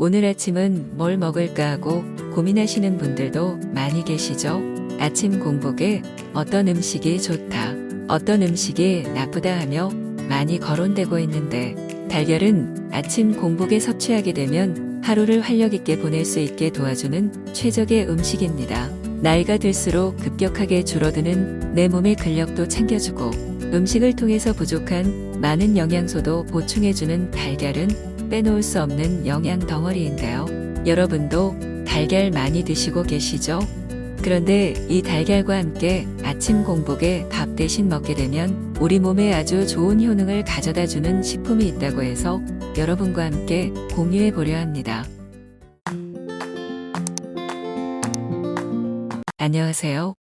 오늘 아침은 뭘 먹을까 하고 고민하시는 분들도 많이 계시죠? 아침 공복에 어떤 음식이 좋다, 어떤 음식이 나쁘다 하며 많이 거론되고 있는데 달걀은 아침 공복에 섭취하게 되면 하루를 활력 있게 보낼 수 있게 도와주는 최적의 음식입니다. 나이가 들수록 급격하게 줄어드는 내 몸의 근력도 챙겨주고 음식을 통해서 부족한 많은 영양소도 보충해주는 달걀은 빼놓을 수 없는 영양 덩어리인데요. 여러분도 달걀 많이 드시고 계시죠? 그런데 이 달걀과 함께 아침 공복에 밥 대신 먹게 되면 우리 몸에 아주 좋은 효능을 가져다 주는 식품이 있다고 해서 여러분과 함께 공유해 보려 합니다. 안녕하세요.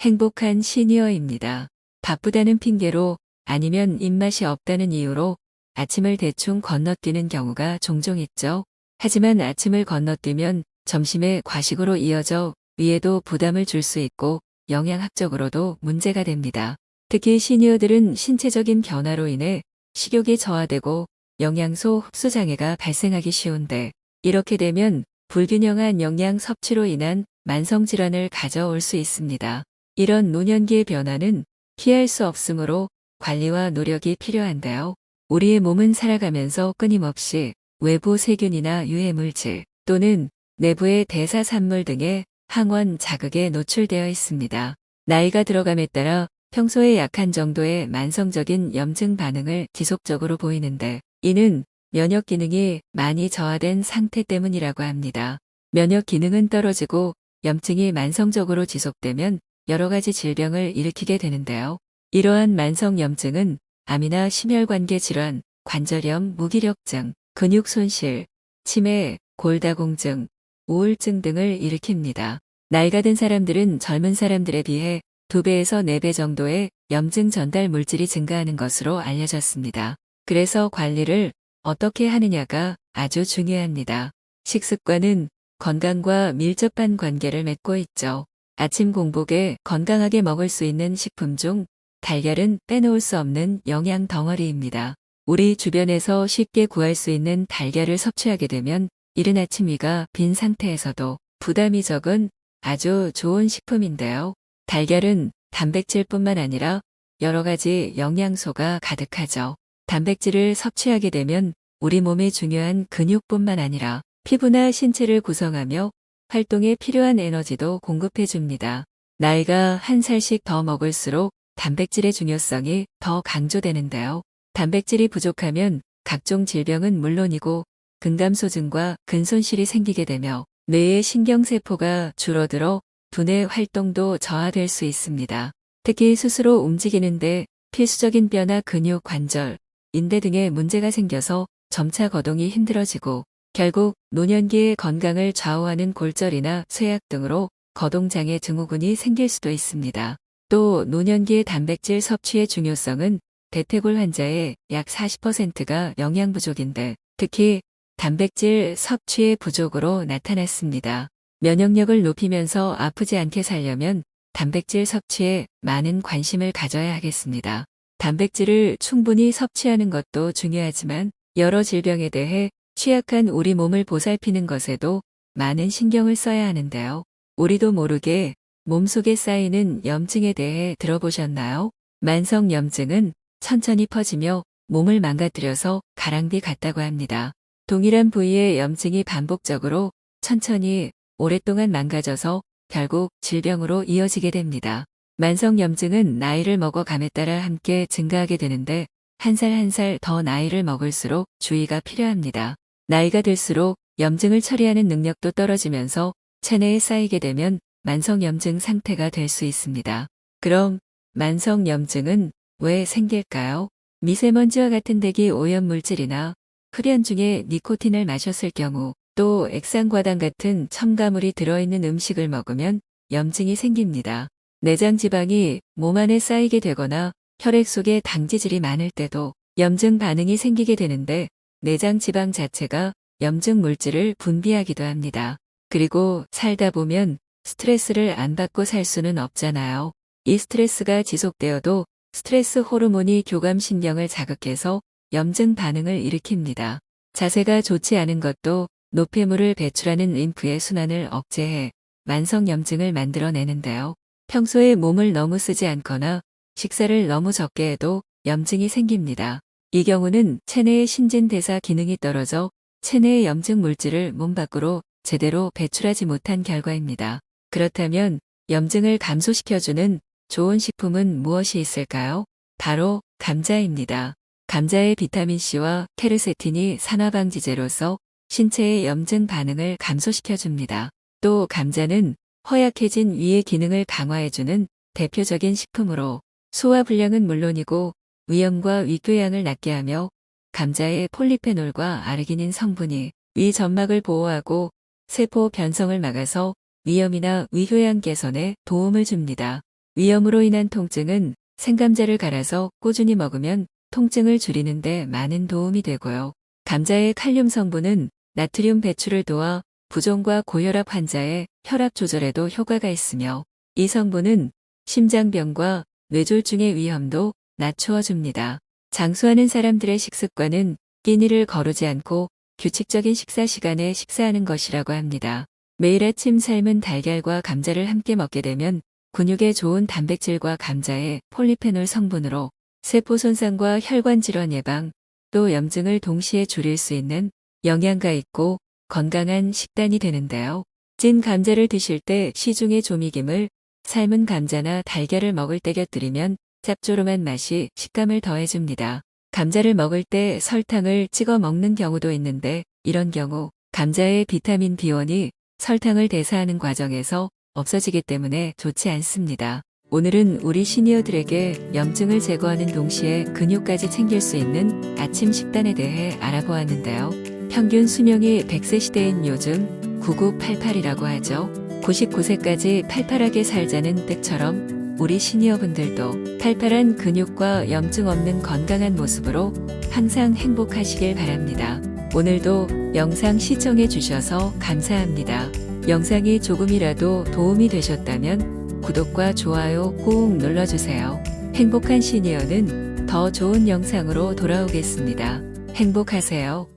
행복한 시니어입니다. 바쁘다는 핑계로 아니면 입맛이 없다는 이유로 아침을 대충 건너뛰는 경우가 종종 있죠. 하지만 아침을 건너뛰면 점심에 과식으로 이어져 위에도 부담을 줄 수 있고 영양학적으로도 문제가 됩니다. 특히 시니어들은 신체적인 변화로 인해 식욕이 저하되고 영양소 흡수 장애가 발생하기 쉬운데 이렇게 되면 불균형한 영양 섭취로 인한 만성 질환을 가져올 수 있습니다. 이런 노년기의 변화는 피할 수 없으므로 관리와 노력이 필요한데요. 우리의 몸은 살아가면서 끊임없이 외부 세균이나 유해 물질 또는 내부의 대사 산물 등의 항원 자극에 노출되어 있습니다. 나이가 들어감에 따라 평소에 약한 정도의 만성적인 염증 반응을 지속적으로 보이는데 이는 면역 기능이 많이 저하된 상태 때문이라고 합니다. 면역 기능은 떨어지고 염증이 만성적으로 지속되면 여러 가지 질병을 일으키게 되는데요. 이러한 만성 염증은 암이나 심혈관계 질환, 관절염, 무기력증, 근육 손실, 치매, 골다공증, 우울증 등을 일으킵니다. 나이가 든 사람들은 젊은 사람들에 비해 2배에서 4배 정도의 염증 전달 물질이 증가하는 것으로 알려졌습니다. 그래서 관리를 어떻게 하느냐가 아주 중요합니다. 식습관은 건강과 밀접한 관계를 맺고 있죠. 아침 공복에 건강하게 먹을 수 있는 식품 중 달걀은 빼놓을 수 없는 영양 덩어리입니다. 우리 주변에서 쉽게 구할 수 있는 달걀을 섭취하게 되면 이른 아침 위가 빈 상태에서도 부담이 적은 아주 좋은 식품인데요. 달걀은 단백질뿐만 아니라 여러 가지 영양소가 가득하죠. 단백질을 섭취하게 되면 우리 몸에 중요한 근육뿐만 아니라 피부나 신체를 구성하며 활동에 필요한 에너지도 공급해 줍니다. 나이가 한 살씩 더 먹을수록 단백질의 중요성이 더 강조되는데요. 단백질이 부족하면 각종 질병은 물론이고 근감소증과 근손실이 생기게 되며 뇌의 신경세포가 줄어들어 두뇌 활동도 저하될 수 있습니다. 특히 스스로 움직이는데 필수적인 뼈나 근육, 관절, 인대 등의 문제가 생겨서 점차 거동이 힘들어지고 결국 노년기의 건강을 좌우하는 골절이나 쇠약 등으로 거동장애 증후군이 생길 수도 있습니다. 또 노년기의 단백질 섭취의 중요성은 대퇴골 환자의 약 40%가 영양 부족인데 특히 단백질 섭취의 부족으로 나타났습니다. 면역력을 높이면서 아프지 않게 살려면 단백질 섭취에 많은 관심을 가져야 하겠습니다. 단백질을 충분히 섭취하는 것도 중요하지만 여러 질병에 대해 취약한 우리 몸을 보살피는 것에도 많은 신경을 써야 하는데요. 우리도 모르게 몸속에 쌓이는 염증에 대해 들어보셨나요? 만성 염증은 천천히 퍼지며 몸을 망가뜨려서 가랑비 같다고 합니다. 동일한 부위의 염증이 반복적으로 천천히 오랫동안 망가져서 결국 질병으로 이어지게 됩니다. 만성 염증은 나이를 먹어감에 따라 함께 증가하게 되는데 한 살 한 살 더 나이를 먹을수록 주의가 필요합니다. 나이가 들수록 염증을 처리하는 능력도 떨어지면서 체내에 쌓이게 되면 만성 염증 상태가 될 수 있습니다. 그럼 만성 염증은 왜 생길까요? 미세먼지와 같은 대기 오염 물질이나 흡연 중에 니코틴을 마셨을 경우 또 액상과당 같은 첨가물이 들어있는 음식을 먹으면 염증이 생깁니다. 내장 지방이 몸 안에 쌓이게 되거나 혈액 속에 당지질이 많을 때도 염증 반응이 생기게 되는데 내장 지방 자체가 염증 물질을 분비하기도 합니다. 그리고 살다 보면 스트레스를 안 받고 살 수는 없잖아요. 이 스트레스가 지속되어도 스트레스 호르몬이 교감신경을 자극해서 염증 반응을 일으킵니다. 자세가 좋지 않은 것도 노폐물을 배출하는 림프의 순환을 억제해 만성염증을 만들어내는데요. 평소에 몸을 너무 쓰지 않거나 식사를 너무 적게 해도 염증이 생깁니다. 이 경우는 체내의 신진대사 기능이 떨어져 체내의 염증 물질을 몸 밖으로 제대로 배출하지 못한 결과입니다. 그렇다면 염증을 감소시켜주는 좋은 식품은 무엇이 있을까요? 바로 감자입니다. 감자의 비타민C와 케르세틴이 산화방지제로서 신체의 염증 반응을 감소시켜줍니다. 또 감자는 허약해진 위의 기능을 강화해주는 대표적인 식품으로 소화불량은 물론이고 위염과 위궤양을 낫게 하며 감자의 폴리페놀과 아르기닌 성분이 위 점막을 보호하고 세포 변성을 막아서 위염이나 위궤양 개선에 도움을 줍니다. 위염으로 인한 통증은 생감자를 갈아서 꾸준히 먹으면 통증을 줄이는데 많은 도움이 되고요. 감자의 칼륨 성분은 나트륨 배출을 도와 부종과 고혈압 환자의 혈압 조절에도 효과가 있으며 이 성분은 심장병과 뇌졸중의 위험도 낮추어 줍니다. 장수하는 사람들의 식습관은 끼니를 거르지 않고 규칙적인 식사 시간에 식사하는 것이라고 합니다. 매일 아침 삶은 달걀과 감자를 함께 먹게 되면 근육에 좋은 단백질과 감자의 폴리페놀 성분으로 세포 손상과 혈관 질환 예방, 또 염증을 동시에 줄일 수 있는 영양가 있고 건강한 식단이 되는데요. 찐 감자를 드실 때 시중의 조미김을 삶은 감자나 달걀을 먹을 때 곁들이면 짭조름한 맛이 식감을 더해줍니다. 감자를 먹을 때 설탕을 찍어 먹는 경우도 있는데 이런 경우 감자의 비타민 B1이 설탕을 대사하는 과정에서 없어지기 때문에 좋지 않습니다. 오늘은 우리 시니어들에게 염증을 제거하는 동시에 근육까지 챙길 수 있는 아침 식단에 대해 알아보았는데요. 평균 수명이 100세 시대인 요즘 9988이라고 하죠. 99세까지 팔팔하게 살자는 뜻처럼 우리 시니어분들도 팔팔한 근육과 염증 없는 건강한 모습으로 항상 행복하시길 바랍니다. 오늘도 영상 시청해 주셔서 감사합니다. 영상이 조금이라도 도움이 되셨다면 구독과 좋아요 꾹 눌러주세요. 행복한 시니어는 더 좋은 영상으로 돌아오겠습니다. 행복하세요.